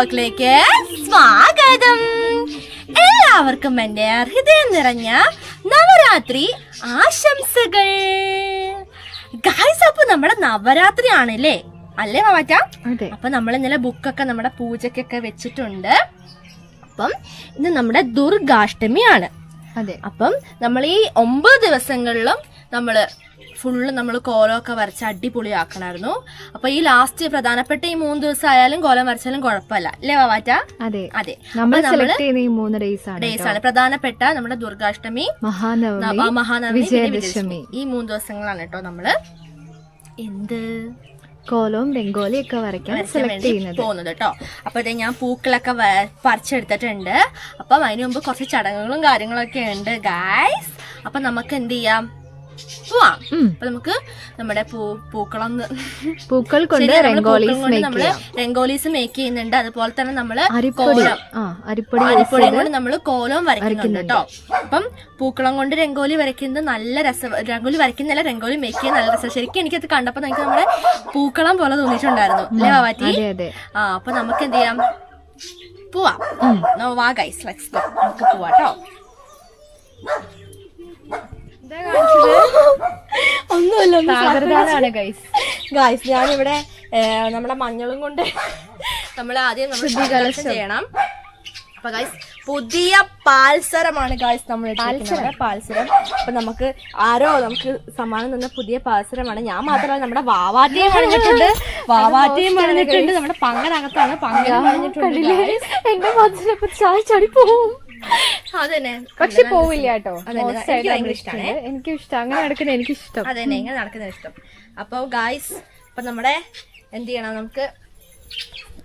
വ്ലോഗിലേക്ക് സ്വാഗതം. എല്ലാവർക്കും എന്റെ ഹൃദയം നിറഞ്ഞ നവരാത്രി ആശംസകൾ. ഗായ്സ് അപ്പൊ നമ്മുടെ നവരാത്രി ആണല്ലേ? അല്ലേ മാറ്റ അപ്പൊ നമ്മൾ ഇന്നലെ ബുക്കൊക്കെ നമ്മുടെ പൂജക്കൊക്കെ വെച്ചിട്ടുണ്ട്. അപ്പം ഇന്ന് നമ്മുടെ ദുർഗാഷ്ടമിയാണ്. അതെ. അപ്പം നമ്മൾ ഈ ഒമ്പത് ദിവസങ്ങളിലും നമ്മൾ ഫുള്ള് നമ്മൾ കോലമൊക്കെ വരച്ച് അടിപൊളിയാക്കണമായിരുന്നു അപ്പൊ ഈ ലാസ്റ്റ് പ്രധാനപ്പെട്ട ഈ മൂന്ന് ദിവസം ആയാലും കോലം വരച്ചാലും കുഴപ്പമില്ല. അല്ലേ വാറ്റ അതെ. അതെ. മൂന്ന് ഡേയ്സ് ആണ് ഡേയ്സ് ആണ്. പ്രധാനപ്പെട്ട നമ്മുടെ ദുർഗാഷ്ടമി മഹാനവമി മഹാനവമി വിജയദശമി. ഈ മൂന്ന് ദിവസങ്ങളാണ് കേട്ടോ നമ്മൾ എന്ത്? കോലവും രംഗോലിയും ഒക്കെ വരയ്ക്കാൻ സെലക്ട് ചെയ്യുന്നത്. പോകുന്നത് കേട്ടോ അപ്പൊ ഇതേ ഞാൻ പൂക്കളൊക്കെ പറിച്ചെടുത്തിട്ടുണ്ട്. അപ്പം അതിനു മുമ്പ് കുറച്ച് ചടങ്ങുകളും കാര്യങ്ങളൊക്കെ ഉണ്ട് ഗായ്സ് അപ്പൊ നമുക്ക് എന്ത് ചെയ്യാം? പോവാം. അപ്പൊ നമുക്ക് നമ്മുടെ പൂ പൂക്കളൊന്ന് പൂക്കൾ കൊണ്ട് നമ്മൾ രംഗോലീസ് മേക്ക് ചെയ്യുന്നുണ്ട്. അതുപോലെ തന്നെ നമ്മൾ കോലം. അരിപ്പൊടിയും കൊണ്ട് നമ്മൾ കോലം വരയ്ക്കുന്നുണ്ട് കേട്ടോ അപ്പം പൂക്കളം കൊണ്ട് രംഗോലി വരയ്ക്കുന്നത് നല്ല രസം രംഗോലി വരയ്ക്കുന്നില്ല രംഗോലി മേക്ക് ചെയ്യുന്ന നല്ല രസം ശരിക്കും എനിക്കത് കണ്ടപ്പോ നമുക്ക് നമ്മുടെ പൂക്കളം പോലെ തോന്നിയിട്ടുണ്ടായിരുന്നു. അല്ലേ ബാബാറ്റി ആ അപ്പൊ നമുക്ക് എന്ത് ചെയ്യാം? പോവാം. വാ ഗൈസ് ലെറ്റ്സ് ഗോ നമുക്ക് പോവാട്ടോ ഒന്നുമില്ല ഗൈസ് ഗായ്സ് ഞാനിവിടെ നമ്മളെ നമ്മുടെ മഞ്ഞളും കൊണ്ട് നമ്മൾ ആദ്യം നമ്മൾ ചെയ്യണം. അപ്പൊ ഗൈസ് പുതിയ പാൽസരമാണ് ഗായ്സ് നമ്മൾ. പാൽസരം? അപ്പൊ നമുക്ക് ആരോ നമുക്ക് സമ്മാനം തന്ന പുതിയ പാൽസരമാണ്. ഞാൻ മാത്രമല്ല നമ്മുടെ വാവാറ്റയും പണിഞ്ഞിട്ടുണ്ട് വാവാറ്റയും പണിഞ്ഞിട്ടുണ്ട് നമ്മുടെ പങ്കനകത്താണ് പങ്കനും പണിഞ്ഞിട്ടുണ്ട് guys. എന്റെ മനസ്സിലൊക്കെ ചായ ചടി പോവും. പക്ഷെ പോവില്ല കേട്ടോ. എനിക്ക് ഇഷ്ടം. അങ്ങനെ നടക്കുന്ന എനിക്ക് ഇഷ്ടം. അതെ ഇങ്ങനെ നടക്കുന്ന ഇഷ്ടം. അപ്പൊ ഗായ്സ് ഇപ്പൊ നമ്മുടെ എന്ത് ചെയ്യണം? നമുക്ക്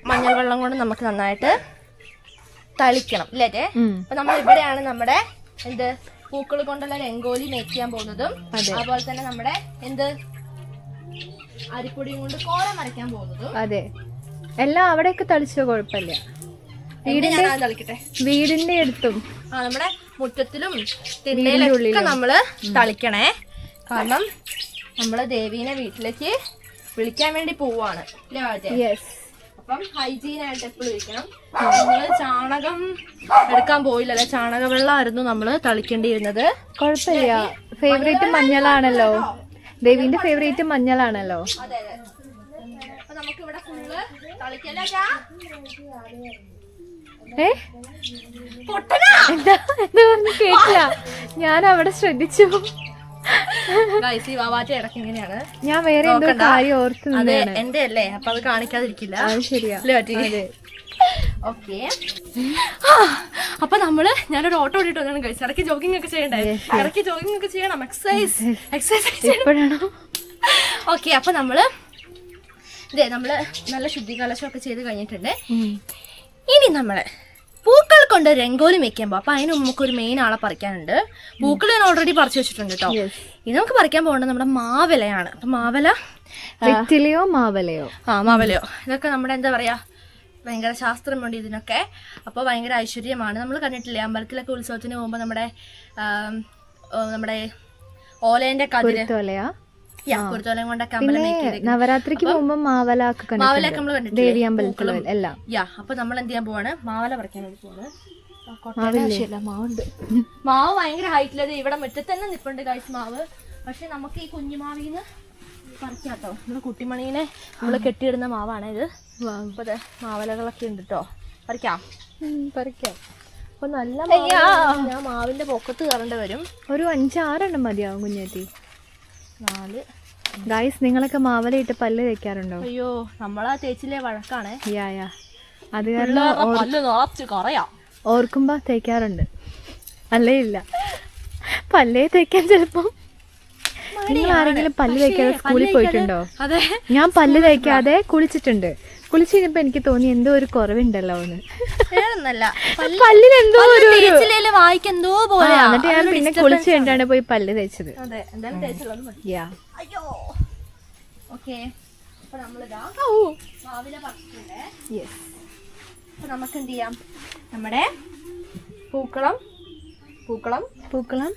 മഞ്ഞൾ വെള്ളം കൊണ്ട് നമുക്ക് നന്നായിട്ട് തളിക്കണം അല്ലേ. അപ്പൊ നമ്മൾ ഇവിടെയാണ് നമ്മുടെ എന്ത് പൂക്കൾ കൊണ്ടുള്ള രംഗോലി മേക്ക് ചെയ്യാൻ പോകുന്നതും അതുപോലെ തന്നെ നമ്മുടെ എന്ത് അരിപ്പൊടിയും കൊണ്ട് കോലം വരയ്ക്കാൻ പോകുന്നതും. അതെ. എല്ലാം അവിടെയൊക്കെ തളിച്ചോ കുഴപ്പമില്ല. അത് വീടിന്റെ അടുത്തും. ആ നമ്മുടെ മുറ്റത്തിലും തിണ്ണയിലൊക്കെ നമ്മൾ തളിക്കണേ കാരണം നമ്മൾ ദേവീനെ വീട്ടിലേക്ക് വിളിക്കാൻ വേണ്ടി പോവാണ്? അപ്പം ഹൈജീൻ ആയിട്ട് എപ്പോഴും ഇരിക്കണം. നമ്മൾ ചാണകം എടുക്കാൻ പോയില്ലല്ലോ ചാണക വെള്ളമായിരുന്നു നമ്മൾ തളിക്കേണ്ടിയിരുന്നത്. കുഴപ്പമില്ല. ഫേവറേറ്റ് മഞ്ഞളാണല്ലോ. ദേവീന്റെ ഫേവറേറ്റ് മഞ്ഞളാണല്ലോ. അതെ അതെ. അപ്പൊ നമുക്ക് ഇവിടെ ഫുള്ള് തളിക്കല്ലോ ഏ? പൊട്ടനാ? എന്താ? എന്താ പറഞ്ഞു കേട്ടില്ല. ഞാൻ അവിടെ ശ്രദ്ധിച്ചു. ഇങ്ങനെയാണ്. ഞാൻ വേറെ എന്തോ. കാര്യം നിന്നതാണ് എന്റെ അല്ലേ? അപ്പൊ അത് കാണിക്കാതിരിക്കില്ല. ശരിയാ. ഓക്കെ. അപ്പൊ നമ്മൾ ഞാനൊരു ഓട്ടോ ഓടിയിട്ട് വന്നാണ് കഴിച്ചു ഇടയ്ക്ക് ജോഗിങ് ഒക്കെ ചെയ്യണ്ടേ? ഇടയ്ക്ക് ജോഗിങ് ഒക്കെ ചെയ്യണം എക്സസൈസ് എക്സസൈസ് ഓക്കെ അപ്പൊ നമ്മൾ ഇതേ നമ്മൾ നല്ല ശുദ്ധികലശമൊക്കെ ചെയ്ത് കഴിഞ്ഞിട്ടുണ്ട്. ഇനി നമ്മൾ പൂക്കൾ കൊണ്ട് രംഗോലി വെക്കാൻ പോകും അപ്പൊ അതിന് നമുക്ക് ഒരു മെയിൻ ആളെ പറിക്കാനുണ്ട്. പൂക്കൾ ഞാൻ ഓൾറെഡി പറിച്ചു വെച്ചിട്ടുണ്ട് കേട്ടോ ഇത് നമുക്ക് പറിക്കാൻ പോകേണ്ടത് നമ്മുടെ മാവലയാണ്. അപ്പൊ മാവില വെറ്റിലയോ മാവലയോ? ആ മാവലയോ. ഇതൊക്കെ നമ്മുടെ എന്താ പറയാ ഭയങ്കര ശാസ്ത്രമുണ്ട് ഇതിനൊക്കെ. അപ്പോൾ ഭയങ്കര ഐശ്വര്യമാണ്. നമ്മൾ കണ്ടിട്ടില്ലേ അമ്പലത്തിലൊക്കെ ഉത്സവത്തിന് പോകുമ്പോൾ നമ്മുടെ നമ്മുടെ ഓലേന്റെ കതിര്. തോലയാ യാ, കുരുത്തോലയും കൊണ്ടൊക്കെ അമ്പലം. നവരാത്രിക്ക് പോകുമ്പോ മാവലാക്ക് മാവിലൊക്കെ നമ്മൾ കണ്ടിട്ടില്ലേ? ദേവി അമ്പലത്തിലും എല്ലാം. യാ അപ്പൊ നമ്മൾ എന്ത് ചെയ്യാൻ പോവാണ്? മാവല പറിക്കാൻ വേണ്ടി പോവാണ്. ആവശ്യമില്ല മാവുണ്ട്. മാവ് ഭയങ്കര ഹൈറ്റിലത് ഇവിടെ മുറ്റത്ത് തന്നെ നിപ്പുണ്ട് കാഴ്ച മാവ്. പക്ഷെ നമുക്ക് ഈ കുഞ്ഞുമാവിന്ന് പറിക്കാട്ടോ. നമ്മുടെ കുട്ടിമണീനെ നമ്മൾ കെട്ടിയിടുന്ന മാവാണ് ഇത്. അപ്പൊ ദേ മാവലകളൊക്കെ ഉണ്ട് കേട്ടോ പറിക്കാം. പറിക്കാം. അപ്പൊ നല്ല മാവ് ഞാൻ മാവിന്റെ പൊക്കത്ത് കയറേണ്ടി വരും. ഒരു അഞ്ചാറെണ്ണം മതിയാവും കുഞ്ഞേത്തി. നാല്. ഗായ്സ് നിങ്ങളൊക്കെ മാവലയിട്ട് പല്ല് തേക്കാറുണ്ടോ? അയ്യോ നമ്മളാ തേച്ചിലെ വഴക്കാണ്. യാ യാ അത് കാരണം ഓർക്കുമ്പോ തേക്കാറുണ്ട്. അല്ലേ ഇല്ല. പല്ലേ തേക്കാൻ ചിലപ്പോ നിങ്ങൾ ആരെങ്കിലും പല്ല് തേക്കാതെ സ്കൂളിൽ പോയിട്ടുണ്ടോ? ഞാൻ പല്ല് തേക്കാതെ കുളിച്ചിട്ടുണ്ട്. കുളിച്ച് കഴിഞ്ഞപ്പോ എനിക്ക് തോന്നി എന്തോ ഒരു കുറവുണ്ടല്ലോ എന്ന്. വേറൊന്നല്ല. പല്ലിന് എന്തോ ഒരു വായിക്കെന്തോ ആ, പോലെ എന്നിട്ട് ഞാൻ പിന്നെ കുളിച്ച് കഴിഞ്ഞിട്ടാണ് പോയി പല്ല് തേച്ചത്. അതെ എന്തായാലും തേച്ചുള്ളത് മതി. യാ അയ്യോ. ഓക്കെ. അപ്പൊ നമ്മളിതാ മാവിലെ പറിച്ചിട്ടുണ്ട് യെസ് അപ്പൊ നമുക്ക് എന്ത് ചെയ്യാം നമ്മുടെ പൂക്കളം പൂക്കളം പൂക്കളം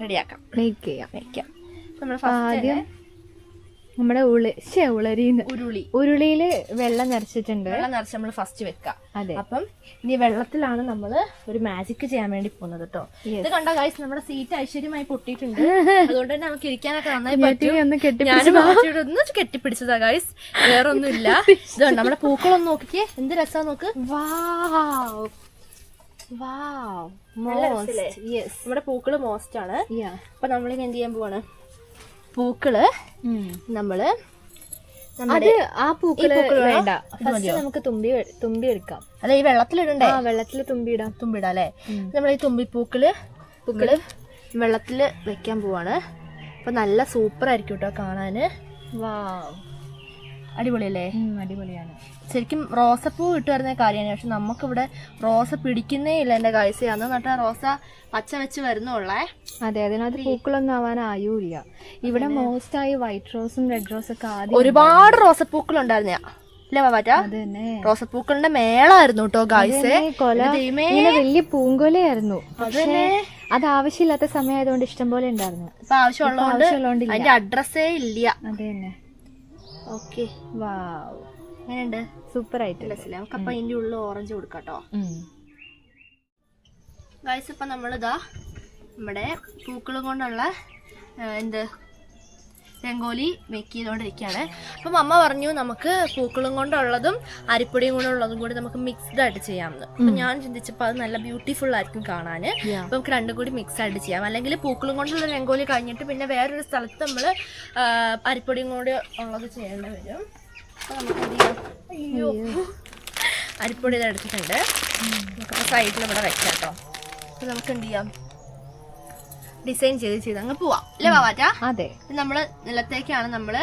റെഡിയാക്കാം. മേക്ക് ചെയ്യാം. വെക്കാം നമ്മൾ ആദ്യം നമ്മുടെ ഉളി ശേ ഉളരിന്ന്. ഉരുളി. ഉരുളിയിൽ വെള്ളം നിറച്ചിട്ടുണ്ട്. വെള്ളം നിറച്ച് നമ്മൾ ഫസ്റ്റ് വെക്കാം. അതെ. അപ്പം ഇനി വെള്ളത്തിലാണ് നമ്മൾ ഒരു മാജിക് ചെയ്യാൻ വേണ്ടി പോകുന്നത് കേട്ടോ ഇത് കണ്ട കാഴ്ച നമ്മുടെ സീറ്റ് ഐശ്വര്യമായി പൊട്ടിയിട്ടുണ്ട്. അതുകൊണ്ട് തന്നെ നമുക്ക് ഇരിക്കാനൊക്കെ നന്നായി പറ്റും. ഒന്ന് കെട്ടിപ്പിടിച്ചതാ? ഗൈസ് വേറെ ഒന്നുമില്ല ഇതുകൊണ്ട് നമ്മുടെ പൂക്കളൊന്ന് നോക്കിക്കേ. എന്ത് രസാ നോക്ക്. വാവ് വാവ് മോസ്റ്റ് യെസ് നമ്മുടെ പൂക്കൾ മോസ്റ്റ് ആണ്. അപ്പൊ നമ്മളിനി എന്ത് ചെയ്യാൻ പോവാണ്? പൂക്കൾ നമ്മൾ അത് ആ പൂക്കൾ വേണ്ട. ഇത് ഫസ്റ്റ് നമുക്ക് തുമ്പി തുമ്പി എടുക്കാം. അല്ല ഈ വെള്ളത്തിലിടണ്ടേ? ആ വെള്ളത്തിൽ തുമ്പി ഇടാം തുമ്പിടാം അല്ലേ? നമ്മൾ ഈ തുമ്പിപ്പൂക്കൾ പൂക്കൾ വെള്ളത്തിൽ വെക്കാൻ പോവാണ്. അപ്പൊ നല്ല സൂപ്പർ ആയിരിക്കും കേട്ടോ കാണാന്. വാവ്. അടിപൊളിയല്ലേ? അടിപൊളിയാണ്. ശരിക്കും റോസപ്പൂ ഇട്ട് വരുന്ന കാര്യമാണ്. പക്ഷെ നമുക്കിവിടെ റോസ പിടിക്കുന്നേ ഇല്ല എന്റെ കാഴ്ച അന്ന് നട്ട റോസ പച്ച വെച്ച് വരുന്നുള്ളേ. അതെ അതിനകത്ത് പൂക്കളൊന്നും ആവാൻ ആയുമില്ല ഇവിടെ മോസ്റ്റ് ആയി വൈറ്റ് റോസും റെഡ് റോസും ഒക്കെ ആദ്യം ഒരുപാട് റോസപ്പൂക്കൾ ഉണ്ടായിരുന്ന റോസപ്പൂക്കളുടെ മേളായിരുന്നു കേട്ടോ ഗായ്സ് വലിയ പൂങ്കൊലയായിരുന്നു. അത് ആവശ്യമില്ലാത്ത സമയമായതുകൊണ്ട് ഇഷ്ടം പോലെ ഉണ്ടായിരുന്നു. ഇപ്പൊ ആവശ്യമുള്ളതുകൊണ്ട്. അതിന്റെ അഡ്രസ്സേ ഇല്ല. അത് തന്നെ ഓക്കെ. വാവ്. എങ്ങനെയുണ്ട്? സൂപ്പർ ആയിട്ട് മനസ്സിലായി നമുക്ക് അപ്പൊ അതിന്റെ ഉള്ളിൽ ഓറഞ്ച് കൊടുക്കാട്ടോ. ഗൈസ് ഇപ്പൊ നമ്മളിതാ നമ്മുടെ പൂക്കളും കൊണ്ടുള്ള എന്ത് രംഗോലി മേക്ക് ചെയ്തുകൊണ്ടിരിക്കുകയാണ് അപ്പം അമ്മ പറഞ്ഞു നമുക്ക് പൂക്കളും കൊണ്ടുള്ളതും അരിപ്പൊടിയും കൊണ്ടുള്ളതും കൂടി നമുക്ക് മിക്സ്ഡ് ആയിട്ട് ചെയ്യാമെന്ന്. അപ്പം ഞാൻ ചിന്തിച്ചപ്പോൾ അത് നല്ല ബ്യൂട്ടിഫുൾ ആയിരിക്കും കാണാൻ. അപ്പം നമുക്ക് രണ്ടും കൂടി മിക്സ് ആയിട്ട് ചെയ്യാം. അല്ലെങ്കിൽ പൂക്കളും കൊണ്ടുള്ള രംഗോലി കഴിഞ്ഞിട്ട് പിന്നെ വേറൊരു സ്ഥലത്ത് നമ്മൾ അരിപ്പൊടിയും കൂടി ഉള്ളത് ചെയ്യേണ്ടി വരും. അപ്പം നമുക്ക് എന്ത് ചെയ്യാം? അയ്യോ. അരിപ്പൊടി ഇതെടുത്തിട്ടുണ്ട്. നമുക്ക് സൈഡിൽ ഇവിടെ വെക്കാം കേട്ടോ. അപ്പം നമുക്ക് എന്ത് ചെയ്യാം? ഡിസൈൻ ചെയ്ത് ചെയ്ത് അങ്ങ് പോവാം. അല്ലേ ബാബാറ്റ അതെ. നമ്മൾ നിലത്തേക്കാണ് നമ്മൾ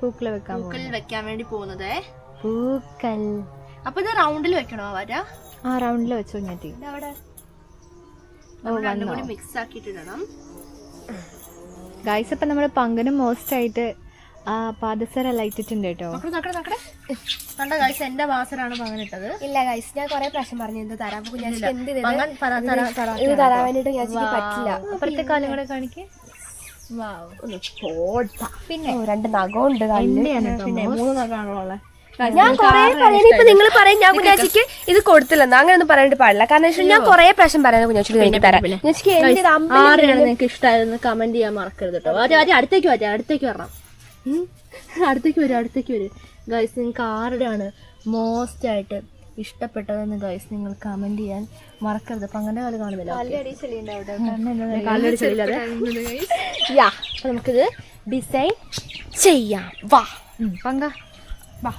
പൂക്കൾ വെക്കാൻ പൂക്കൾ വെക്കാൻ വേണ്ടി പോകുന്നത്. പൂക്കൾ. അപ്പൊ ഇത് റൗണ്ടിൽ വെക്കണോ ബാബാറ്റ ആ റൗണ്ടിൽ വെച്ചോ ഞാൻ അവിടെ രണ്ടും കൂടി മിക്സ് ആക്കിയിട്ടിടണം ഗൈസ് ഇപ്പൊ നമ്മുടെ പങ്കനും മോസ്റ്റ് ആയിട്ട് പാദസര ലൈറ്റിട്ടുണ്ട് കേട്ടോ. കണ്ട ഗൈസ് എന്റെ വാസനാണ് പങ്കിട്ടത് ഇല്ല ഗൈസ് ഞാൻ കൊറേ പ്രശ്നം പറഞ്ഞു എന്ത് തരാം. എന്ത് ഇത് തരാൻ വേണ്ടിട്ട് കുഞ്ഞാച്ചിക്ക് പറ്റില്ല. അപ്പുറത്തെ കാലം കൂടെ കാണിക്കേ പിന്നെ? രണ്ട് നഖമുണ്ട് മൂന്ന് ഉള്ളത്. ഞാൻ കൊറേ പറയുന്നത് ഇപ്പൊ നിങ്ങൾ പറയും ഞാൻ കുഞ്ഞാച്ചിക്ക് ഇത് കൊടുത്തില്ലെന്ന് അങ്ങനെ ഒന്നും പറയാനായിട്ട് പാടില്ല. കാരണം വെച്ചാൽ ഞാൻ കൊറേ പ്രാവശ്യം പറയുന്നത് കുഞ്ഞാച്ചിക്ക് എനിക്ക് തരാം. കുഞ്ഞാച്ചിക്ക് ആരെയാണ് നിങ്ങൾക്ക് ഇഷ്ടമായിരുന്നു കമന്റ് ചെയ്യാൻ മറക്കരുത് കേട്ടോ. അടുത്തേക്ക് വരാം അടുത്തേക്ക് വരണം. അടുത്തേക്ക് വരും അടുത്തേക്ക് വരും. ഗൈസ് നിങ്ങൾക്ക് ആരുടെയാണ് മോസ്റ്റ് ആയിട്ട് ഇഷ്ടപ്പെട്ടതെന്ന് ഗൈസ് നിങ്ങൾ കമന്റ് ചെയ്യാൻ മറക്കരുത്. അപ്പൊ അങ്ങനെ കാലം കാണുന്നില്ല യാ അപ്പൊ നമുക്കിത് ഡിസൈൻ ചെയ്യാം. വാ. പങ്ക. വാ.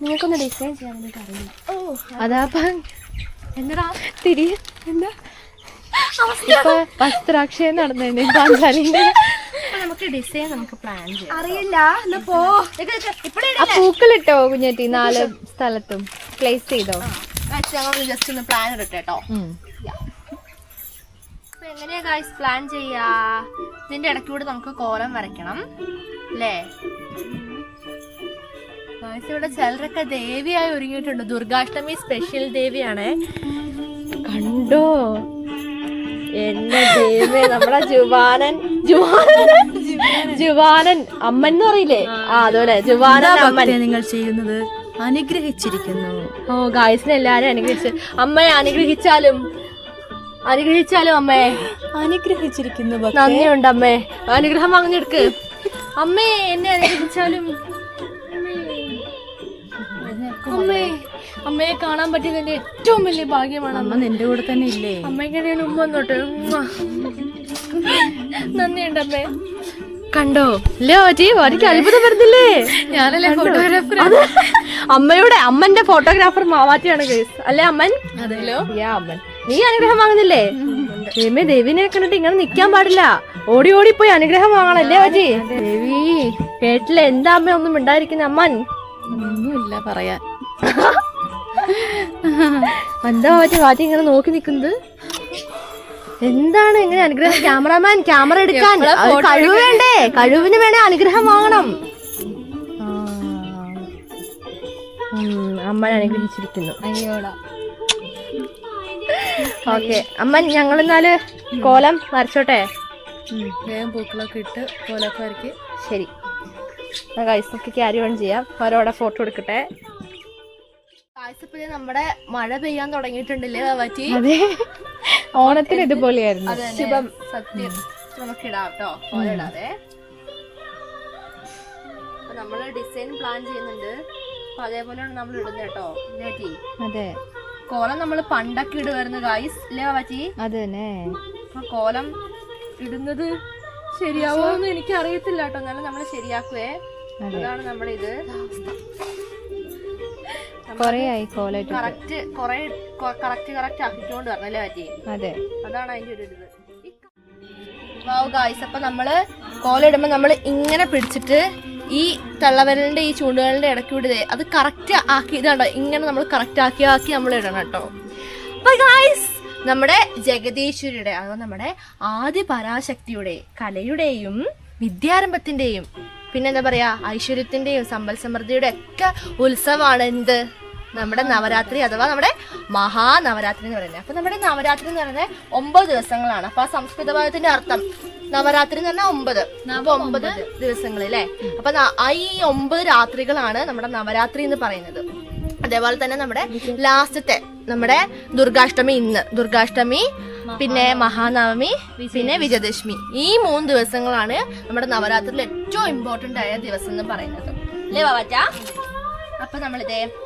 നിങ്ങൾക്കൊന്ന് ഡിസൈൻ ചെയ്യാൻ വേണ്ടി അറിയില്ല ഓ അതാ എന്നടാ തിരി. എന്താ? ഇപ്പൊ വസ്ത്രാക്ഷയം നടന്നെ പാഞ്ചാലിന്റെ നമുക്ക് ഡിസൈൻ നമുക്ക് പ്ലാൻ ചെയ്യാം. അറിയില്ല. എന്നാ പോ. ഇപ്പഴേ ആ പൂക്കളിട്ടോ കുഞ്ഞേറ്റി നാല് സ്ഥലത്തും. പ്ലേസ് ചെയ്തോ? ഞങ്ങൾ ജസ്റ്റ് ഒന്ന് പ്ലാൻ ഇടട്ടെ കേട്ടോ എങ്ങനെയാ ഗായ്സ് പ്ലാൻ ചെയ്യാ? ഇതിന്റെ ഇടയ്ക്കൂടെ നമുക്ക് കോലം വരയ്ക്കണം. അല്ലേ ഗായ്സ് ഇവിടെ ചിലരൊക്കെ ദേവിയായി ഒരുങ്ങിയിട്ടുണ്ട്. ദുർഗാഷ്ടമി സ്പെഷ്യൽ ദേവിയാണേ. കണ്ടോ? എന്നെ ദേവി നമ്മുടെ ജുവാനൻ ജുവാനൻ. ജുവാനൻ. അമ്മൻ എന്ന് പറയില്ലേ? ആ അതുപോലെ. ജുവാനൻ അമ്മൻ. നിങ്ങൾ ചെയ്യുന്നത്? അനുഗ്രഹിച്ചിരിക്കുന്നു. ഓ ഗായസിനെ എല്ലാരും അനുഗ്രഹിച്ചു. അമ്മയെ അനുഗ്രഹിച്ചാലും അനുഗ്രഹിച്ചാലും അമ്മേ. അനുഗ്രഹിച്ചിരിക്കുന്നു. നന്ദിയുണ്ട് അമ്മേ. അനുഗ്രഹം വാങ്ങിയെടുക്ക്. അമ്മേ എന്നെ അനുഗ്രഹിച്ചാലും. അമ്മേ അമ്മയെ കാണാൻ പറ്റിയത് എന്റെ ഏറ്റവും വലിയ ഭാഗ്യമാണ് അമ്മ നിന്റെ കൂടെ തന്നെ ഇല്ലേ? അമ്മയ്ക്ക് ഞാൻ ഉമ്മ വന്നോട്ടെ. ഉമ്മ. നന്ദിയുണ്ട് അമ്മേ കണ്ടോ? ഇല്ലേ ഓറ്റി ഓറ്റിക്ക് അത്ഭുതം വരുന്നില്ലേ? ഞാനല്ലേ ഫോട്ടോഗ്രാഫർ അമ്മയുടെ അമ്മന്റെ ഫോട്ടോഗ്രാഫർ മാവാറ്റിയാണ് കേസ് അല്ലേ അമ്മൻ? യാ അമ്മൻ. നീ അനുഗ്രഹം വാങ്ങുന്നില്ലേ? ദൈവമേ ദേവിനെ കണ്ടിട്ട് ഇങ്ങനെ നിക്കാൻ പാടില്ല. ഓടി ഓടി പോയി അനുഗ്രഹം വാങ്ങണല്ലേ ഓജി? ദേവി കേട്ടില്ല. എന്താ അമ്മ ഒന്നും ഉണ്ടായിരിക്കുന്ന അമ്മൻ. ഒന്നുമില്ല പറയാൻ. എന്താ ഓജി വാറ്റി ഇങ്ങനെ നോക്കി നിക്കുന്നത് എന്താണ് ഇങ്ങനെ അനുഗ്രഹം? ക്യാമറാമാൻ ക്യാമറ എടുക്കാൻ. കഴിവ് വേണ്ടേ? കഴിവിന് വേണേ അനുഗ്രഹം വാങ്ങണം. അമ്മ അനുഗ്രഹിച്ചിരിക്കുന്നു. ഓക്കെ അമ്മ ഞങ്ങൾ എന്നാൽ കോലം വരച്ചോട്ടെ? വേഗം പൂക്കളൊക്കെ ഇട്ട് കോലൊക്കെ വരയ്ക്ക്. ശരി. നമുക്ക് ക്യാരി ഓൺ ചെയ്യാം. അവരോടെ ഫോട്ടോ എടുക്കട്ടെ. ഗൈസ് നമ്മുടെ മഴ പെയ്യാൻ തുടങ്ങിയിട്ടുണ്ടല്ലേ പറ്റി ഓണത്തിന് ഇതുപോലെയായിരുന്നു. ശുഭം. സത്യം. നമുക്ക് ഇടാം കേട്ടോ ഇടാതെ നമ്മൾ ഡിസൈൻ പ്ലാൻ ചെയ്യുന്നുണ്ട്. അപ്പൊ അതേപോലെയാണ് നമ്മൾ ഇടുന്നത് കേട്ടോ. അതെ. കോലം നമ്മൾ പണ്ടൊക്കെ ഇടുവായിരുന്നു ഗൈസ് ഇല്ലേ പറ്റി അത് തന്നെ. അപ്പൊ കോലം ഇടുന്നത് ശരിയാവോന്ന് എനിക്ക് അറിയത്തില്ല കേട്ടോ. എന്നാലും നമ്മൾ ശരിയാക്കുവേ. അതാണ് നമ്മുടെ ഇത് കൊറേ ആയി കോലായിട്ട് കറക്റ്റ് കൊറേ കറക്റ്റ് കറക്റ്റ് ആക്കിക്കൊണ്ട് വരണല്ലേ പറ്റി അതെ. അതാണ് അതിന്റെ ഒരു ഇത്. വാവ് ഗായ്സ് അപ്പൊ നമ്മൾ കോലിടുമ്പോ നമ്മൾ ഇങ്ങനെ പിടിച്ചിട്ട് ഈ തള്ളവരലിന്റെ ഈ ചൂണ്ടുകളുടെ ഇടയ്ക്ക് ദേ അത് കറക്റ്റ് ആക്കി ഇതാണ്ടോ ഇങ്ങനെ നമ്മൾ കറക്റ്റ് ആക്കി ആക്കി നമ്മൾ ഇടണം കേട്ടോ. അപ്പൊ ഗായ്സ് നമ്മുടെ ജഗദീശ്വരിയുടെ അഥവാ നമ്മുടെ ആദ്യ പരാശക്തിയുടെ കലയുടെയും വിദ്യാരംഭത്തിന്റെയും പിന്നെന്താ പറയാ ഐശ്വര്യത്തിന്റെയും സമ്പൽ സമൃദ്ധിയുടെ ഒക്കെ ഉത്സവമാണ് എന്ത്? നമ്മുടെ നവരാത്രി അഥവാ നമ്മുടെ മഹാനവരാത്രി എന്ന് പറയുന്നത്. അപ്പൊ നമ്മുടെ നവരാത്രി എന്ന് പറയുന്നത് ഒമ്പത് ദിവസങ്ങളാണ്. അപ്പൊ ആ സംസ്കൃത പദത്തിന്റെ അർത്ഥം നവരാത്രി എന്ന് പറഞ്ഞാൽ ഒമ്പത്. അപ്പൊ ഒമ്പത് ദിവസങ്ങൾ അല്ലേ? അപ്പൊ ഈ ഒമ്പത് രാത്രികളാണ് നമ്മുടെ നവരാത്രി എന്ന് പറയുന്നത്. അതേപോലെ തന്നെ നമ്മുടെ ലാസ്റ്റത്തെ നമ്മുടെ ദുർഗാഷ്ടമി ഇന്ന്. ദുർഗാഷ്ടമി പിന്നെ മഹാനവമി പിന്നെ വിജയദശമി. ഈ മൂന്ന് ദിവസങ്ങളാണ് നമ്മുടെ നവരാത്രിയിൽ ഏറ്റവും ഇമ്പോർട്ടന്റ് ആയ ദിവസം എന്ന് പറയുന്നത്. അല്ലേ ബാബാറ്റ അപ്പൊ നമ്മളിതേ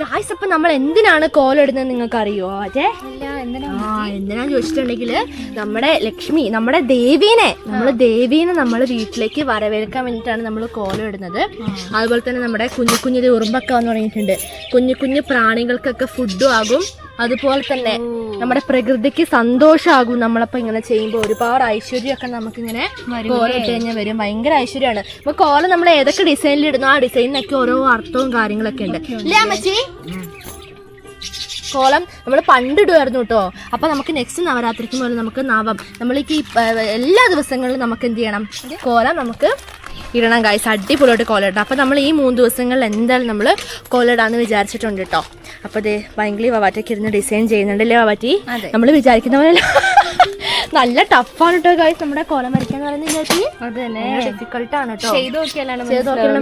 ഗായ്സ് അപ്പൊ നമ്മൾ എന്തിനാണ് കോലിടുന്നത് നിങ്ങൾക്ക് അറിയോ അതെ ആ എന്തിനാന്ന് ചോദിച്ചിട്ടുണ്ടെങ്കിൽ നമ്മുടെ ലക്ഷ്മി നമ്മുടെ ദേവീനെ നമ്മൾ ദേവീനെ നമ്മൾ വീട്ടിലേക്ക് വരവേൽക്കാൻ വേണ്ടിയിട്ടാണ് നമ്മൾ കോലം ഇടുന്നത്. അതുപോലെ തന്നെ നമ്മുടെ കുഞ്ഞു കുഞ്ഞു ഉറുമ്പൊക്കെ വന്നു തുടങ്ങിയിട്ടുണ്ട് കുഞ്ഞു കുഞ്ഞു പ്രാണികൾക്കൊക്കെ ഫുഡും ആകും. അതുപോലെ തന്നെ നമ്മുടെ പ്രകൃതിക്ക് സന്തോഷമാകും നമ്മളപ്പോ ഇങ്ങനെ ചെയ്യുമ്പോൾ ഒരുപാട് ഐശ്വര്യമൊക്കെ നമുക്ക് ഇങ്ങനെ കോലം ഇട്ട് കഴിഞ്ഞാൽ വരും. ഭയങ്കര ഐശ്വര്യമാണ് അപ്പൊ കോല നമ്മൾ ഏതൊക്കെ ഡിസൈനിൽ ഇടുന്നു ആ ഡിസൈനിനൊക്കെ ഓരോ അർത്ഥവും കാര്യങ്ങളൊക്കെ ഉണ്ട്. ഇല്ലേ അമ്മച്ചി? കോലം നമ്മൾ പണ്ടിടുമായിരുന്നു കേട്ടോ അപ്പൊ നമുക്ക് നെക്സ്റ്റ് നവരാത്രിക്ക് മുതൽ നമുക്ക് നവം. നമ്മൾക്ക് ഈ എല്ലാ ദിവസങ്ങളിലും നമുക്ക് എന്ത് ചെയ്യണം? കോലം നമുക്ക് ഇടണം ഗൈസ് അടിപൊളിയായിട്ട് കോലം അപ്പോൾ അപ്പൊ നമ്മൾ ഈ മൂന്ന് ദിവസങ്ങളിൽ എന്തായാലും നമ്മൾ കോലം ഇടാന്ന് വിചാരിച്ചിട്ടുണ്ട് കേട്ടോ അപ്പോൾ ദേ ഭയങ്കര വവാറ്റയ്ക്ക് ഇരുന്ന് ഡിസൈൻ ചെയ്യുന്നുണ്ടല്ലേ വവാറ്റി നമ്മൾ വിചാരിക്കുന്ന പോലെ. നല്ല ടഫാണ് കേട്ടോ ഗൈസ് നമ്മുടെ കോലം വരയ്ക്കാന്ന് പറയുന്നത് കേട്ടോ ചെയ്ത് നോക്കിയാലേ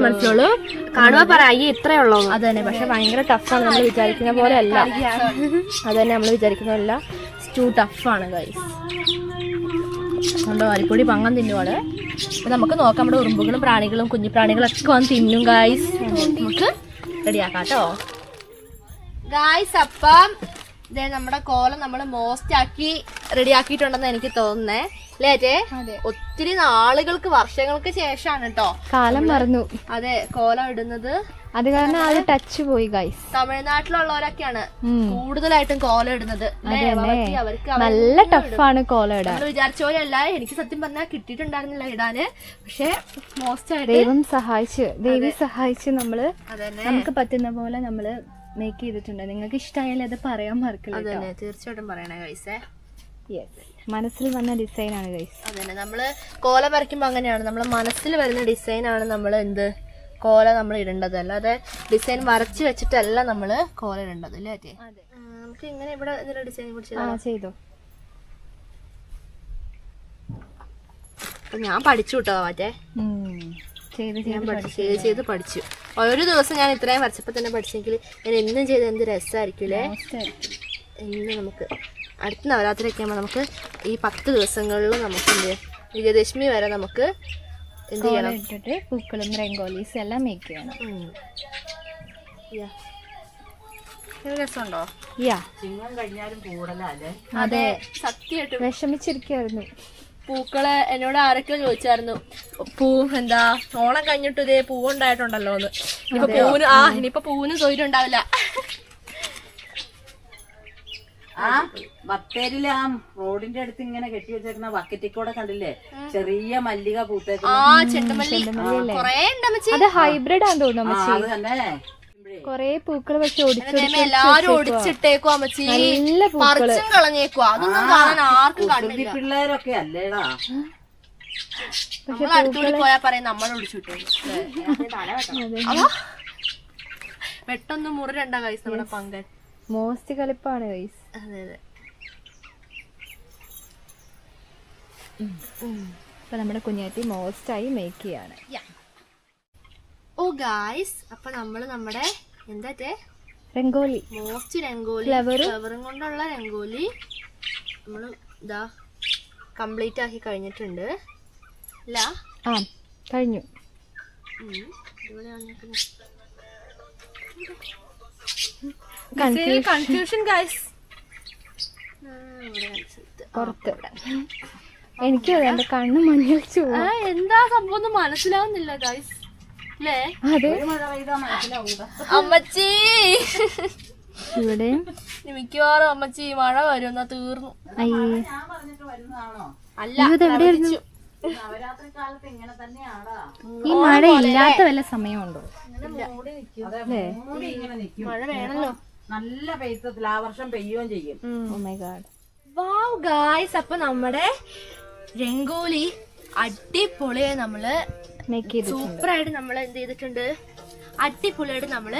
മനസ്സിലുള്ളൂ കാണുക പറ അയ്യേ ഇത്രേ ഉള്ളൂ അത് തന്നെ പക്ഷെ ഭയങ്കര ടഫാണ് നമ്മൾ വിചാരിക്കുന്ന പോലെ അല്ല. അത് തന്നെ നമ്മൾ വിചാരിക്കുന്ന പോലെ സ്റ്റൂ ടഫാണ് ഗൈസ് നമ്മുടെ അരിപ്പൊടി പങ്ങം തിന്നുവാണ്. അപ്പൊ നമുക്ക് നോക്കാം നമ്മുടെ ഉറുമ്പുകളും പ്രാണികളും കുഞ്ഞു പ്രാണികളൊക്കെ വന്ന് തിന്നും ഗായ്സ് നമുക്ക് റെഡിയാക്കാം കേട്ടോ. ഗായ്സ് അപ്പം ഇതേ നമ്മുടെ കോലം നമ്മൾ മോസ്റ്റ് ആക്കി റെഡി ആക്കിയിട്ടുണ്ടെന്ന് എനിക്ക് തോന്നുന്നേ. അല്ലേ ഒത്തിരി നാളുകൾക്ക് വർഷങ്ങൾക്ക് ശേഷമാണ് കേട്ടോ കാലം മറന്നു. അതെ കോലം ഇടുന്നത്. അത് കാരണം ഒരു ടച്ച് പോയി ഗൈസ് തമിഴ്നാട്ടിലുള്ളവരൊക്കെയാണ് കൂടുതലായിട്ടും കോലം ഇടുന്നത്. നല്ല ടഫാണ് കോലം ഇടാൻ. വിചാരിച്ച പോലെ അല്ല. എനിക്ക് സത്യം പറഞ്ഞാൽ കിട്ടിയിട്ടുണ്ടായിരുന്നില്ല ഇടാന്. പക്ഷെ മോസ്റ്റ് ആയിട്ട് ദൈവം സഹായിച്ച് ദേവി സഹായിച്ച് നമ്മൾ നമുക്ക് പറ്റുന്ന പോലെ നമ്മൾ മേക്ക് ചെയ്തിട്ടുണ്ട്. നിങ്ങൾക്ക് ഇഷ്ടമായാലും അത് പറയാൻ മറക്കില്ല അതന്നെ തീർച്ചയായിട്ടും പറയണേ ഗൈസേ യെസ് മനസ്സിൽ വന്ന ഡിസൈൻ ആണ് ഗൈസ് അതന്നെ നമ്മൾ കോല പറിക്കുമ്പോ അങ്ങനെയാണ്. നമ്മളെ മനസ്സിൽ വരുന്ന ഡിസൈൻ ആണ് നമ്മൾ എന്ത് കോല നമ്മൾ ഇടേണ്ടത്. അല്ലാതെ ഡിസൈൻ വരച്ച് വെച്ചിട്ടല്ല നമ്മൾ കോല ഇടേണ്ടത് അല്ലേ അതെ. നമുക്ക് ഇങ്ങനെ ഇവിടെ ഡിസൈൻ ആ ചെയ്തോ. ഞാൻ പഠിച്ചു കേട്ടോ മറ്റേ. ഉം. ചെയ്ത് ഞാൻ ചെയ്ത് പഠിച്ചു. ചെയ്ത് ചെയ്ത് പഠിച്ചു. ഒരു ദിവസം ഞാൻ ഇത്രയും വരച്ചപ്പോൾ തന്നെ പഠിച്ചെങ്കിൽ ഞാൻ എന്നും ചെയ്ത് എന്ത് രസമായിരിക്കില്ലേ ഇന്ന് നമുക്ക് അടുത്ത നവരാത്രിയൊക്കെ ആകുമ്പോൾ നമുക്ക് ഈ പത്ത് ദിവസങ്ങളിൽ നമുക്ക് എന്ത് വിജയദശമി വരെ നമുക്ക് എന്ത് ചെയ്യണം? ഇട്ടിട്ട് പൂക്കളും രംഗോലീസ് എല്ലാം മേക്ക് ചെയ്യണം. രസമുണ്ടോ? യാ അതെ. സത്യമായിട്ട്. വിഷമിച്ചിരിക്കായിരുന്നു പൂക്കൾ എന്നോട് ആരൊക്കെ ചോദിച്ചായിരുന്നു. പൂ എന്താ ഓണം കഴിഞ്ഞിട്ട് ഇതേ പൂവുണ്ടായിട്ടുണ്ടല്ലോ എന്ന് ഇനിയിപ്പൊ പൂവിന് ആ ഇനിയിപ്പൊ പൂവിന് തൊഴിലുണ്ടാവില്ല ആ ബത്തേരിയിൽ ആ റോഡിന്റെ അടുത്ത് ഇങ്ങനെ കെട്ടി വെച്ചേക്കുന്ന ബക്കറ്റിൽ കൂടെ കണ്ടില്ലേ ചെറിയ മല്ലിക പൂത്തേക്കുന്ന. ആ ചെണ്ടുമല്ലി. കൊറേ ഉണ്ടമ്മച്ചി. അത് ഹൈബ്രിഡ് ആണെന്ന് തോന്നുന്നു അത് തന്നെ. കൊറേ പൂക്കൾ ദൈവമേ, എല്ലാരും ഒടിച്ചിട്ടേക്കോ അമ്മച്ചി. നല്ല പൂക്കൾ. പറിച്ചും കളഞ്ഞേക്കുവാ. അതൊന്നും കാണാൻ ആർക്കും കാണില്ല. പിള്ളേരൊക്കെ അല്ലേടാ? നമ്മൾ അടുത്തുകൂടി പോയാ പറയാം നമ്മൾ ഒടിച്ചു വെട്ടൊന്ന് മുറിരണ്ട കൈസ് നമ്മുടെ പങ്കൻ. മോസ്റ്റ് കളിപ്പാണ് ഗൈസ് അതെ അതെ. അപ്പൊ നമ്മുടെ കുഞ്ഞാറ്റി മോസ്റ്റായി മേക്ക് ചെയ്യാണ്. ഓ ഗായ്സ് അപ്പൊ നമ്മൾ നമ്മുടെ എന്താ രംഗോലി. മോസ്റ്റ് രംഗോലി. ഫ്ലവറും കൊണ്ടുള്ള രംഗോലി നമ്മൾ ഇതാ കംപ്ലീറ്റ് ആക്കി കഴിഞ്ഞിട്ടുണ്ട്. അല്ല? ആ കഴിഞ്ഞു. എനിക്ക് ഇവിടെയാണ് കൺഫ്യൂഷൻ ഗായ്സ് പുറത്ത്. എനിക്കും അതെ എന്റെ കണ്ണ് മഞ്ഞൾ എന്താ സംഭവം മനസ്സിലാവുന്നില്ല ഗായ്സ് അല്ലേ അതെ. അമ്മച്ചി. ഇവിടെ മിക്കവാറും അമ്മച്ചി മഴ വരും എന്നാ തീർന്നു അയ്യേ ഞാൻ പറഞ്ഞിട്ട് വരുന്നതാണോ? അല്ല ഈ മഴ ഇല്ലാത്ത വല്ല സമയമുണ്ടോ? അതെ. മൂടി ഇങ്ങനെ നിൽക്കും മഴ വേണല്ലോ. നല്ല പെയ്ത്തത്തിൽ ആ വർഷം പെയ്യുകയും ചെയ്യും. Oh my god wow guys അപ്പൊ നമ്മുടെ രംഗോലി അടിപൊളിയായി നമ്മൾ മേക്ക് ചെയ്തിട്ടുണ്ട്. സൂപ്പറായിട്ട് നമ്മൾ എന്ത് ചെയ്തിട്ടുണ്ട്? അടിപൊളിയായിട്ട് നമ്മൾ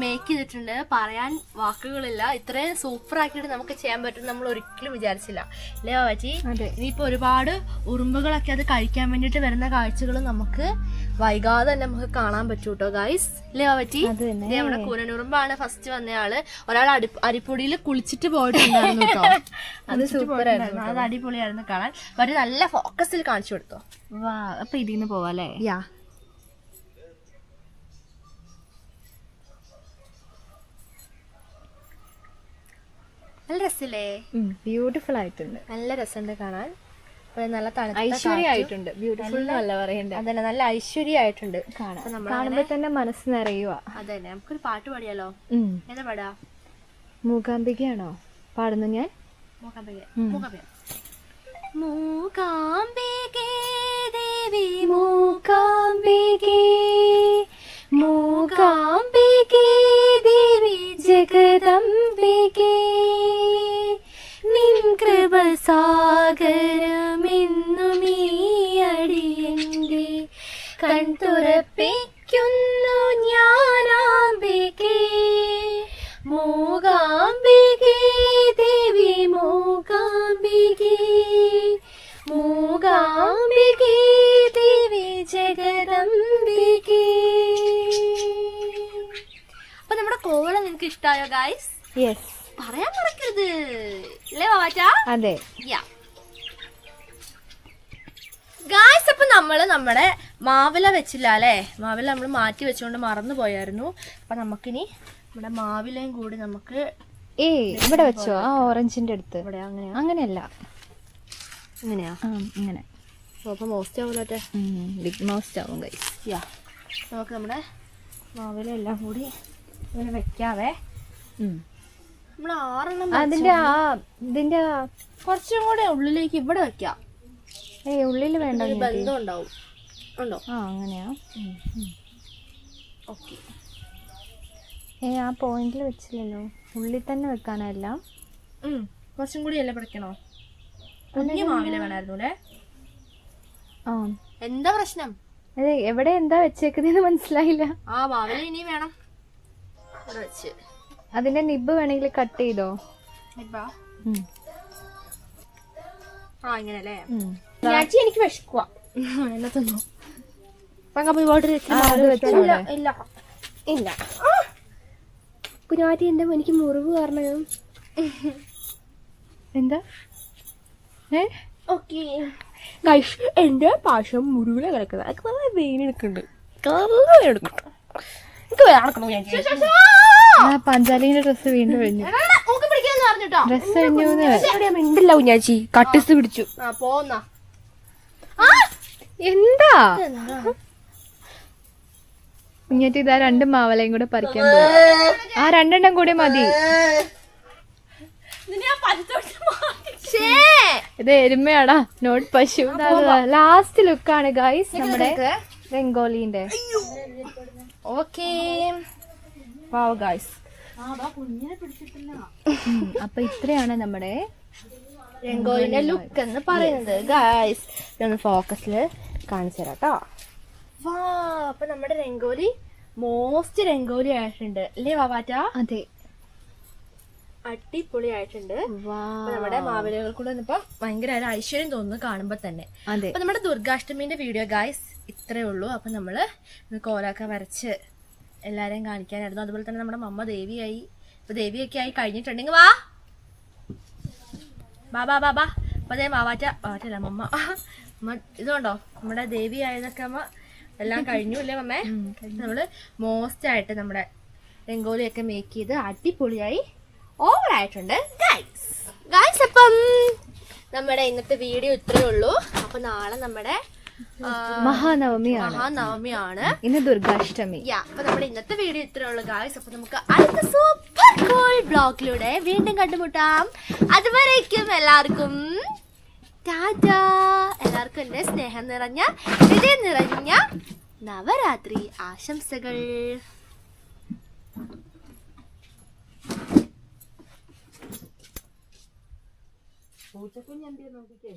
മേക്ക് ചെയ്തിട്ടുണ്ട്. പറയാൻ വാക്കുകളില്ല. ഇത്രയും സൂപ്പർ ആക്കിയിട്ട് നമുക്ക് ചെയ്യാൻ പറ്റും നമ്മൾ ഒരിക്കലും വിചാരിച്ചില്ല. അല്ലേ ബാബാജി? ഇനിയിപ്പോ ഒരുപാട് ഉറുമ്പുകളൊക്കെ അത് കഴിക്കാൻ വേണ്ടിട്ട് വരുന്ന കാഴ്ചകൾ നമുക്ക് വൈകാതെ തന്നെ നമുക്ക് കാണാൻ പറ്റൂ കേട്ടോ ഗൈസ് അല്ലേ പറ്റി നമ്മുടെ കൂരനുറുമ്പാണ് ഫസ്റ്റ് വന്നയാൾ. ഒരാൾ അടി അരിപ്പൊടിയിൽ കുളിച്ചിട്ട് പോയിട്ടുണ്ടായിരുന്നു കേട്ടോ അത് സൂപ്പർ ആയിരുന്നു. അത് അടിപൊളിയായിരുന്നു കാണാൻ. ഒരു നല്ല ഫോക്കസിൽ കാണിച്ചു കൊടുത്തോ. വാ അപ്പൊ ഇതിന്ന് പോവാല്ലേ യാ നല്ല രസല്ലേ ബ്യൂട്ടിഫുൾ ആയിട്ടുണ്ട്. നല്ല രസമുണ്ട് കാണാൻ. നല്ല ഐശ്വര്യമായിട്ടുണ്ട്. ബ്യൂട്ടിഫുൾ പറയണ്ടേ. അതന്നെ നല്ല ഐശ്വര്യമായിട്ടുണ്ട്. കാണാം. അപ്പൊ കാണുമ്പോ തന്നെ മനസ്സ് നിറയുക അതന്നെ നമുക്കൊരു പാട്ട് പാടിയാലോ? എന്താ പാടാ? മൂകാംബികയാണോ? പാടുന്നു ഞാൻ? മൂകാംബിക. മൂകാംബിക. മൂകാംബികേ ദേവി മൂകാംബികേ. മൂകാംബികേ ദേവി ജഗദംബികേ. നിൻ കൃപ കൺതുറപ്പിക്കുന്നു ഞാനാംബികേ മൂകാംബികേ ദേവി മൂകാംബികേ. മൂകാംബികേ ദേവി ജഗദംബികേ. അപ്പൊ നമ്മുടെ കോവള നിനക്ക് ഇഷ്ടായോ ഗായ്സ് യെസ് പറയാൻ മറക്കരുത്. അല്ലേ ബാബാച്ചാ? അതെ. യാ ഗായ്സ് അപ്പൊ നമ്മൾ നമ്മുടെ മാവില വെച്ചില്ല അല്ലേ? മാവില നമ്മൾ മാറ്റി വെച്ചുകൊണ്ട് മറന്നു പോയായിരുന്നു. അപ്പൊ നമുക്കിനി നമ്മുടെ മാവിലയും കൂടി നമുക്ക് ഏ ഇവിടെ വെച്ചോ? ആ ഓറഞ്ചിന്റെ അടുത്ത്. ഇവിടെ അങ്ങനെ അങ്ങനെയല്ല. അങ്ങനെയാ മോസ്റ്റ് ബിഗ് മൗസ്റ്റ് ആവും യാ. നമുക്ക് നമ്മുടെ മാവില എല്ലാം കൂടി ഇങ്ങനെ വെക്കാവേ. നമ്മൾ ആറെണ്ണം അതിന്റെ ആ ഇതിന്റെ കുറച്ചും കൂടെ ഉള്ളിലേക്ക് ഇവിടെ വെക്കാം. ഏ ഉള്ളിൽ വേണ്ട. ബന്ധം ഉണ്ടാവും. ഉണ്ടോ? ആ അങ്ങനെയാ. ഓക്കെ. ഏ ആ പോയിന്റിൽ വെച്ചില്ലല്ലോ. ഉള്ളിൽ തന്നെ വെക്കാനല്ല കുറച്ചും കൂടി അല്ലേ പിടിക്കണോ കുഞ്ഞു മാവില വേണമായിരുന്നു അല്ലേ ആ. എന്താ പ്രശ്നം? അതെ എവിടെ എന്താ വെച്ചേക്കുന്നതെന്ന് മനസ്സിലായില്ല. ആ മാവില ഇനി വേണം. വെച്ച്. അതിന്റെ നിബ് വേണമെങ്കിൽ കട്ട് ചെയ്തോ. ആ ഇങ്ങനെ അല്ലേ. എനിക്ക് വിഷക്കുവാ എന്നാ തിന്നു? ഇല്ല ഇല്ല കുഞ്ഞാറ്റി എന്റെ എനിക്ക് മുറിവ് കാരണം. എന്താ? ഏ? ഓക്കെ. എന്റെ പാഷം മുറിവിലെ കിടക്കുന്നത്. അതൊക്കെ നല്ല വെയിൽ എടുക്കുന്നുണ്ട്. എടുക്കുന്നുണ്ട്. എനിക്ക് വേറെ നടക്കണോ ഞാൻ പഞ്ചാലിന്റെ ഡ്രസ്സ് വീണ്ടും കഴിഞ്ഞു ഡ്രസ് പിടിക്കാന്ന് പറഞ്ഞിട്ടോ. ഡ്രസ്സ് കഴിഞ്ഞു എവിടെയാ മിണ്ടില്ല കുഞ്ഞാച്ചി? കട്ടിസ് പിടിച്ചു. എന്താ? കുഞ്ഞേറ്റി ഇതാ രണ്ട് മാവലയും കൂടെ പറിക്കാൻ പോയി ആ രണ്ടെണ്ണം കൂടി മതി. ഇത് എരുമയാടാ. നോട്ട് പശു ലാസ്റ്റ് ലുക്കാണ് ഗൈസ് നമ്മുടെ രംഗോലിന്റെ ഓക്കേ. അപ്പൊ ഇത്രയാണ് നമ്മുടെ രംഗോലിന്റെ ലുക്ക് എന്ന് പറയുന്നത്. ഗായ്സ് ഇതൊന്ന് ഫോക്കസിൽ കാണിച്ചു തരാം കേട്ടോ വാ അപ്പൊ നമ്മുടെ രംഗോലി മോസ്റ്റ് രംഗോലി ആയിട്ടുണ്ട്. അല്ലേ വാവാറ്റ? അതെ. അടിപൊളി ആയിട്ടുണ്ട് നമ്മുടെ മാവിലകൾ കൂടെ ഇപ്പം ഭയങ്കര ഒരു ഐശ്വര്യം തോന്നുന്നു കാണുമ്പോ തന്നെ. അതെ. അപ്പൊ നമ്മുടെ ദുർഗാഷ്ടമിന്റെ വീഡിയോ ഗായ്സ് ഇത്രേ ഉള്ളൂ. അപ്പൊ നമ്മൾ കോലൊക്കെ വരച്ച് എല്ലാരെയും കാണിക്കാനായിരുന്നു. അതുപോലെ തന്നെ നമ്മുടെ മമ്മ ദേവിയായി. ഇപ്പൊ ദേവിയൊക്കെ ആയി കഴിഞ്ഞിട്ടുണ്ടെങ്കിൽ വാ. ബാ ബാ ബാ ബാ അപ്പൊ അതേ മാവാറ്റ മാവാറ്റല്ല മമ്മ. ഇതുണ്ടോ? നമ്മുടെ ദേവി ആയതൊക്കെ അമ്മ എല്ലാം കഴിഞ്ഞു അല്ലേ മമ്മേ? നമ്മൾ മോസ്റ്റ് ആയിട്ട് നമ്മുടെ രംഗോലിയൊക്കെ മേക്ക് ചെയ്ത് അടിപൊളിയായി ഓവർ ആയിട്ടുണ്ട്. ഗൈസ് ഗൈസ് അപ്പം നമ്മുടെ ഇന്നത്തെ വീഡിയോ ഇത്രയേ ഉള്ളൂ. അപ്പൊ നാളെ നമ്മുടെ മഹാനവമി മഹാനവമിയാണ്. മഹാനവമിയാണ്. ഇന്ന് ദുർഗാഷ്ടമി. യാ അപ്പൊ നമ്മുടെ ഇന്നത്തെ വീഡിയോ ഇത്രയേ ഉള്ളൂ ഗായ്സ് അപ്പൊ നമുക്ക് അടുത്ത സൂപ്പർ കോൾ ബ്ലോഗിലൂടെ വീണ്ടും കണ്ടുമുട്ടാം. അതുവരേക്കും എല്ലാവർക്കും ടാറ്റാ. എല്ലാവർക്കും എന്റെ സ്നേഹം നിറഞ്ഞ ഹൃദയം നിറഞ്ഞ നവരാത്രി ആശംസകൾ. പൂച്ചക്കുഞ്ഞ് എന്തിയെ നോക്കിക്കേ?